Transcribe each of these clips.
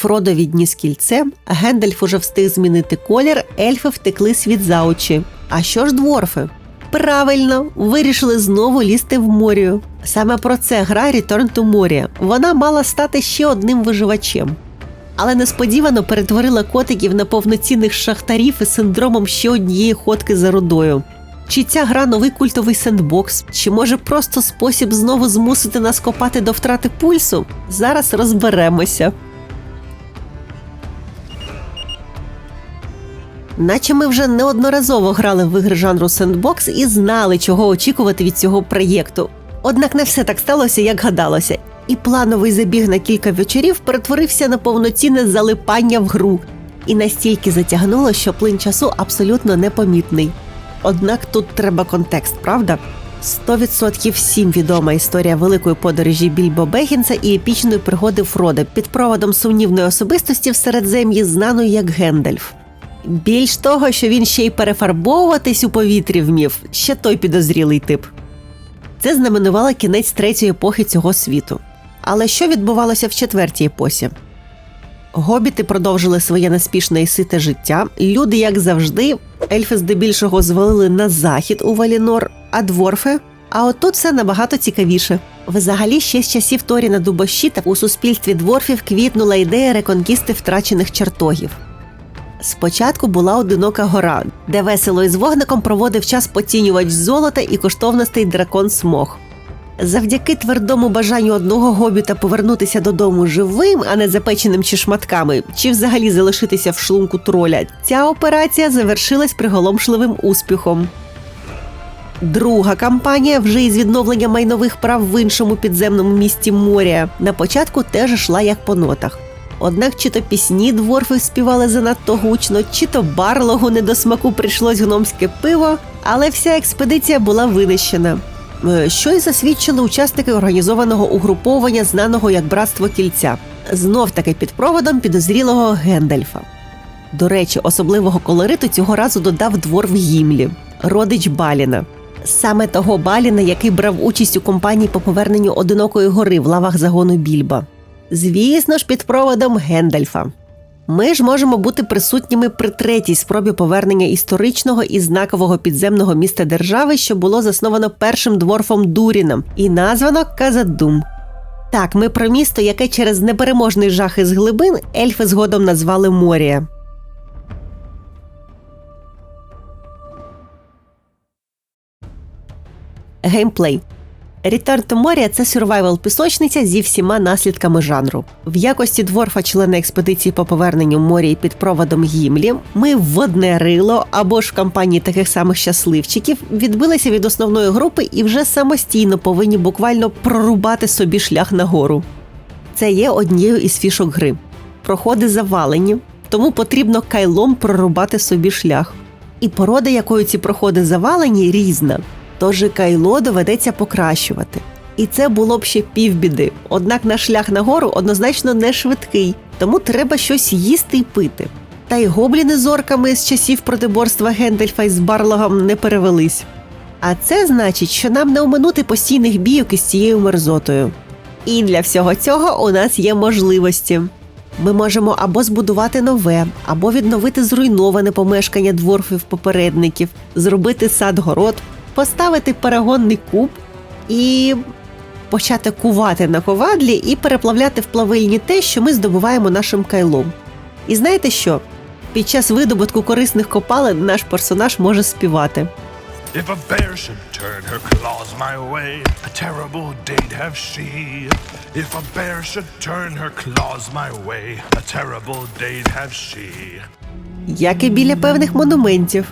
Фродо відніс кільце, Гендальф уже встиг змінити колір, ельфи втекли світ за очі. А що ж дворфи? Правильно, вирішили знову лізти в морію. Саме про це гра Return to Moria. Вона мала стати ще одним виживачем. Але несподівано перетворила котиків на повноцінних шахтарів із синдромом ще однієї ходки за рудою. Чи ця гра новий культовий сендбокс, чи може просто спосіб знову змусити нас копати до втрати пульсу? Зараз розберемося. Наче ми вже неодноразово грали в ігри жанру сендбокс і знали, чого очікувати від цього проєкту. Однак не все так сталося, як гадалося, і плановий забіг на кілька вечорів перетворився на повноцінне залипання в гру і настільки затягнуло, що плин часу абсолютно непомітний. Однак тут треба контекст, правда? 100% всім відома історія великої подорожі Більбо Бегінса і епічної пригоди Фрода під проводом сумнівної особистості в середзем'ї, знаної як Гендальф. Більш того, що він ще й перефарбовуватись у повітрі вмів, ще той підозрілий тип. Це знаменувало кінець третьої епохи цього світу. Але що відбувалося в четвертій епосі? Гобіти продовжили своє неспішне і сите життя. Люди, як завжди, ельфи здебільшого звалили на захід у Валінор, а дворфи. А от тут все набагато цікавіше. Взагалі, ще з часів Торіна Дубощіта у суспільстві дворфів квітнула ідея реконкісти втрачених чертогів. Спочатку була одинока гора, де весело із вогником проводив час поцінювач золота і коштовностей дракон Смог. Завдяки твердому бажанню одного гобіта повернутися додому живим, а не запеченим чи шматками, чи взагалі залишитися в шлунку троля, ця операція завершилась приголомшливим успіхом. Друга кампанія, вже із відновлення майнових прав в іншому підземному місті Морія, на початку теж йшла як по нотах. Однак чи то пісні дворфи співали занадто гучно, чи то барлогу не до смаку прийшлось гномське пиво, але вся експедиція була винищена. Е, Що й засвідчили учасники організованого угруповання, знаного як Братство кільця, знов таки під проводом підозрілого Гендальфа. До речі, особливого колориту цього разу додав двор в Гімлі, родич Баліна. Саме того Баліна, який брав участь у компанії по поверненню одинокої гори в лавах загону Більба. Звісно ж, під проводом Гендальфа. Ми ж можемо бути присутніми при третій спробі повернення історичного і знакового підземного міста держави, що було засновано першим дворфом Дуріном і названо Казадум. Так, ми про місто, яке через непереможний жах із глибин ельфи згодом назвали Морія. Геймплей. Return to Moria – це survival пісочниця зі всіма наслідками жанру. В якості дворфа члена експедиції по поверненню морії під проводом Гімлі ми в одне рило або ж в компанії таких самих щасливчиків відбилися від основної групи і вже самостійно повинні буквально прорубати собі шлях нагору. Це є однією із фішок гри. Проходи завалені, тому потрібно кайлом прорубати собі шлях. І порода, якою ці проходи завалені, різна. Тож і кайло доведеться покращувати. І це було б ще півбіди. Однак наш шлях нагору однозначно не швидкий, тому треба щось їсти й пити. Та й гобліни з орками з часів протиборства Гендельфа із Барлогом не перевелись. А це значить, що нам не оминути постійних бійок із цією мерзотою. І для всього цього у нас є можливості. Ми можемо або збудувати нове, або відновити зруйноване помешкання дворфів попередників, зробити сад-город, поставити перегонний куб і почати кувати на ковадлі і переплавляти в плавильні те, що ми здобуваємо нашим кайлом. І знаєте що? Під час видобутку корисних копалин наш персонаж може співати. If a bear should turn her claws my way, a terrible day'd have she. If a bear should turn her claws my way, a terrible day'd have she. як і біля певних монументів.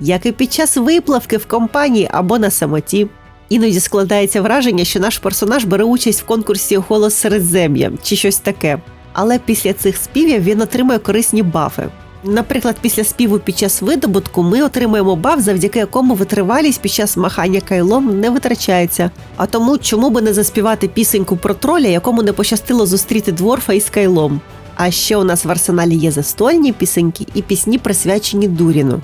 Як і під час виплавки в компанії або на самоті. Іноді складається враження, що наш персонаж бере участь в конкурсі Голос Середзем'я чи щось таке. Але після цих співів він отримує корисні бафи. Наприклад, після співу під час видобутку ми отримуємо баф, завдяки якому витривалість під час махання кайлом не витрачається. А тому чому би не заспівати пісеньку про троля, якому не пощастило зустріти дворфа із кайлом. А ще у нас в арсеналі є застольні пісеньки і пісні, присвячені Дуріну.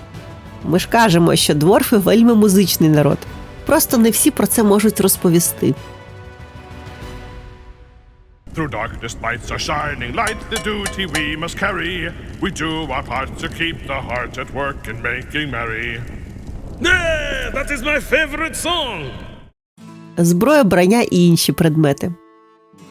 Ми ж кажемо, що дворфи вельми музичний народ. Просто не всі про це можуть розповісти. Through darkness lights are shining light, the duty we must carry. We do our part to keep the heart at work and making merry. Yeah, that is my favorite song. зброя, броня і інші предмети.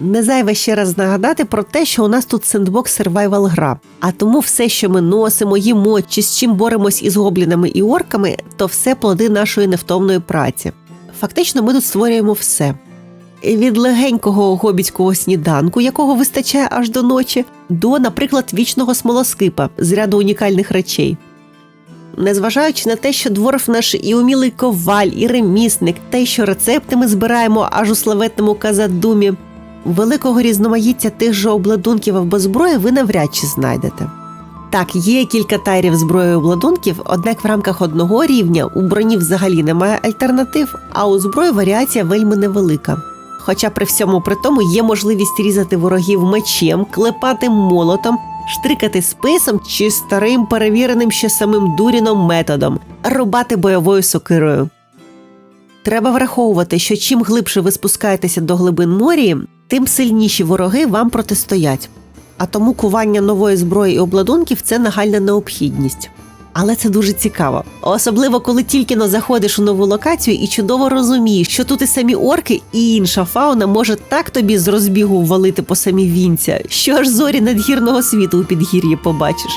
Не зайве ще раз нагадати про те, що у нас тут сендбокс сервайвал гра, а тому все, що ми носимо, їмо чи з чим боремось із гоблінами і орками, то все плоди нашої невтомної праці. Фактично, ми тут створюємо все. Від легенького гобіцького сніданку, якого вистачає аж до ночі, до, наприклад, вічного смолоскипа з ряду унікальних речей. Незважаючи на те, що дворф наш і умілий коваль, і ремісник, й що рецепти ми збираємо аж у славетному казадумі, великого різноманіття тих же обладунків або зброї ви навряд чи знайдете. Так, є кілька тайрів зброї обладунків, однак в рамках одного рівня у броні взагалі немає альтернатив, а у зброї варіація вельми невелика. Хоча при всьому при тому є можливість різати ворогів мечем, клепати молотом, штрикати списом чи старим перевіреним ще самим дуріном методом, рубати бойовою сокирою. Треба враховувати, що чим глибше ви спускаєтеся до глибин морії, тим сильніші вороги вам протистоять. А тому кування нової зброї і обладунків це нагальна необхідність. Але це дуже цікаво, особливо коли тільки но заходиш у нову локацію і чудово розумієш, що тут і самі орки, і інша фауна може так тобі з розбігу ввалити по самі вінця, що аж зорі надгірного світу у підгір'ї побачиш.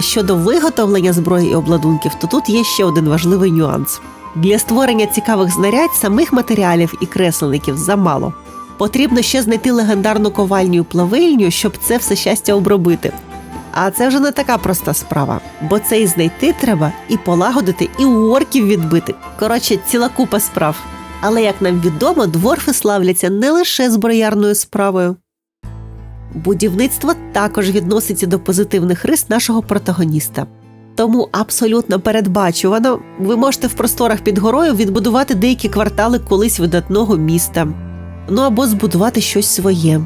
Щодо виготовлення зброї і обладунків, то тут є ще один важливий нюанс. Для створення цікавих знарядь самих матеріалів і кресленників замало. Потрібно ще знайти легендарну ковальню плавильню, щоб це все щастя обробити. А це вже не така проста справа, бо це і знайти треба, і полагодити, і у орків відбити. Коротше, ціла купа справ. Але як нам відомо, дворфи славляться не лише зброярною справою. Будівництво також відноситься до позитивних рис нашого протагоніста. Тому абсолютно передбачувано ви можете в просторах під горою відбудувати деякі квартали колись видатного міста, ну або збудувати щось своє.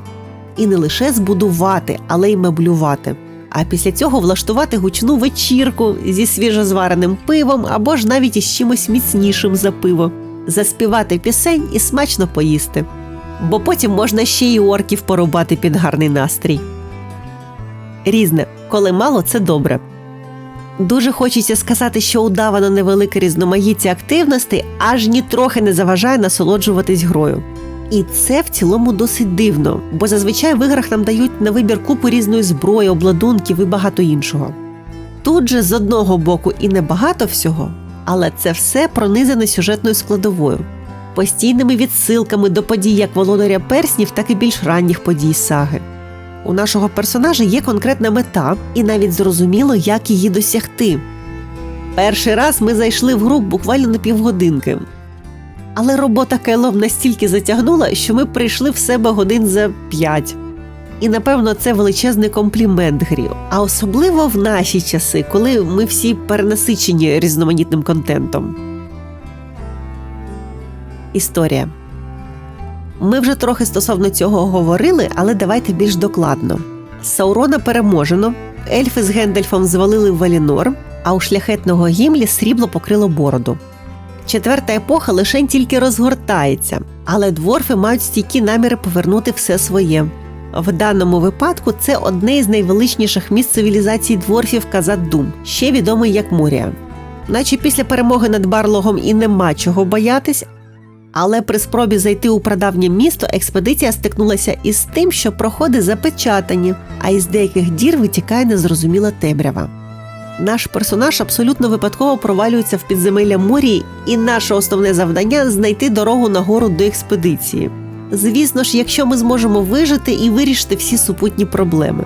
І не лише збудувати, але й меблювати. А після цього влаштувати гучну вечірку зі свіжозвареним пивом або ж навіть із чимось міцнішим за пиво, заспівати пісень і смачно поїсти. Бо потім можна ще й орків порубати під гарний настрій. Різне, коли мало, це добре. Дуже хочеться сказати, що удавано невелике різноманіття активностей аж нітрохи не заважає насолоджуватись грою. І це в цілому досить дивно, бо зазвичай в іграх нам дають на вибір купу різної зброї, обладунків і багато іншого. Тут же з одного боку і небагато всього, але це все пронизане сюжетною складовою, постійними відсилками до подій як володаря перснів, так і більш ранніх подій саги. У нашого персонажа є конкретна мета, і навіть зрозуміло, як її досягти. Перший раз ми зайшли в гру буквально на півгодинки. Але робота Кайлов настільки затягнула, що ми прийшли в себе годин за п'ять. І напевно це величезний комплімент грі, а особливо в наші часи, коли ми всі перенасичені різноманітним контентом. Історія. Ми вже трохи стосовно цього говорили, але давайте більш докладно. Саурона переможено, ельфи з Гендальфом звалили Валінор, а у шляхетного гімлі срібло покрило бороду. Четверта епоха лише тільки розгортається, але дворфи мають стійкі наміри повернути все своє. В даному випадку це одне із найвеличніших місць цивілізації дворфів Казат-Дум, ще відомий як Мурія. Наче після перемоги над Барлогом і нема чого боятись, але при спробі зайти у прадавнє місто експедиція стикнулася із тим, що проходи запечатані, а із деяких дір витікає незрозуміла темрява. Наш персонаж абсолютно випадково провалюється в підземелля морі, і наше основне завдання знайти дорогу нагору до експедиції. Звісно ж, якщо ми зможемо вижити і вирішити всі супутні проблеми.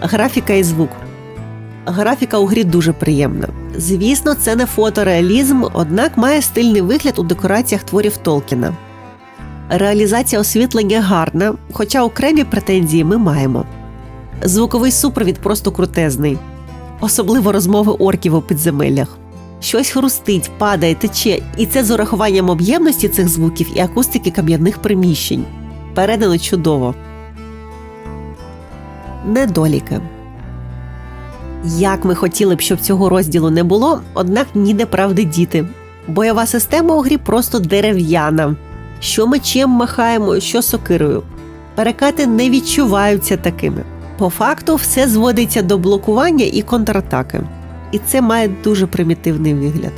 Графіка і звук. Графіка у грі дуже приємна. Звісно, це не фотореалізм, однак має стильний вигляд у декораціях творів Толкіна. Реалізація освітлення гарна, хоча окремі претензії ми маємо. Звуковий супровід просто крутезний, особливо розмови орків у підземеллях. Щось хрустить, падає, тече, і це з урахуванням об'ємності цих звуків і акустики кам'яних приміщень. Передано чудово. Недоліки. Як ми хотіли б, щоб цього розділу не було, однак ніде правди діти. Бойова система у грі просто дерев'яна. Що мечем махаємо, що сокирою. Перекати не відчуваються такими. По факту все зводиться до блокування і контратаки. І це має дуже примітивний вигляд.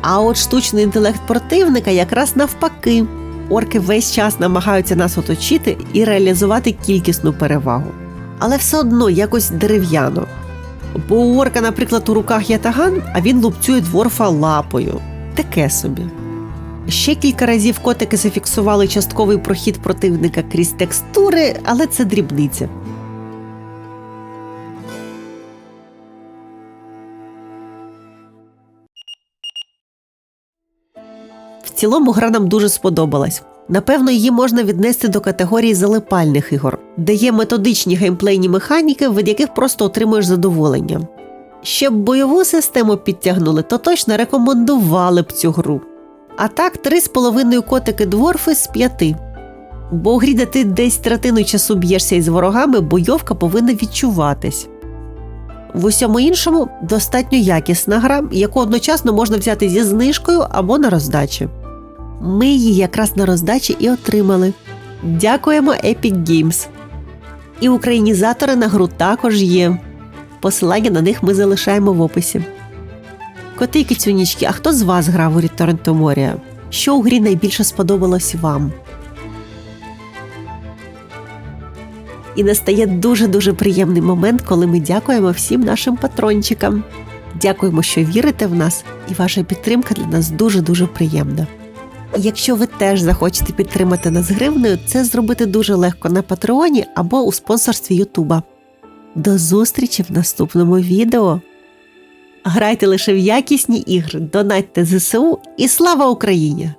А от штучний інтелект противника якраз навпаки. Орки весь час намагаються нас оточити і реалізувати кількісну перевагу. Але все одно якось дерев'яно. Бо у орка, наприклад, у руках є таган, а він лупцює дворфа лапою. Таке собі. Ще кілька разів котики зафіксували частковий прохід противника крізь текстури, але це дрібниця. Цілому гра нам дуже сподобалась. Напевно, її можна віднести до категорії залипальних ігор, де є методичні геймплейні механіки, від яких просто отримуєш задоволення. Щоб бойову систему підтягнули, то точно рекомендували б цю гру. А так, три з половиною котики дворфи з п'яти. Бо у грі, де ти десь третину часу б'єшся із ворогами, бойовка повинна відчуватись. В усьому іншому достатньо якісна гра, яку одночасно можна взяти зі знижкою або на роздачі. Ми її якраз на роздачі і отримали. Дякуємо Epic Games. І українізатори на гру також є. Посилання на них ми залишаємо в описі. Коти і кицюнічки, а хто з вас грав у Return to Moria? Що у грі найбільше сподобалось вам? І настає дуже-дуже приємний момент, коли ми дякуємо всім нашим патрончикам. Дякуємо, що вірите в нас, і ваша підтримка для нас дуже-дуже приємна. Якщо ви теж захочете підтримати нас гривнею, це зробити дуже легко на Патреоні або у спонсорстві Ютуба. До зустрічі в наступному відео! Грайте лише в якісні ігри, донатьте ЗСУ і слава Україні!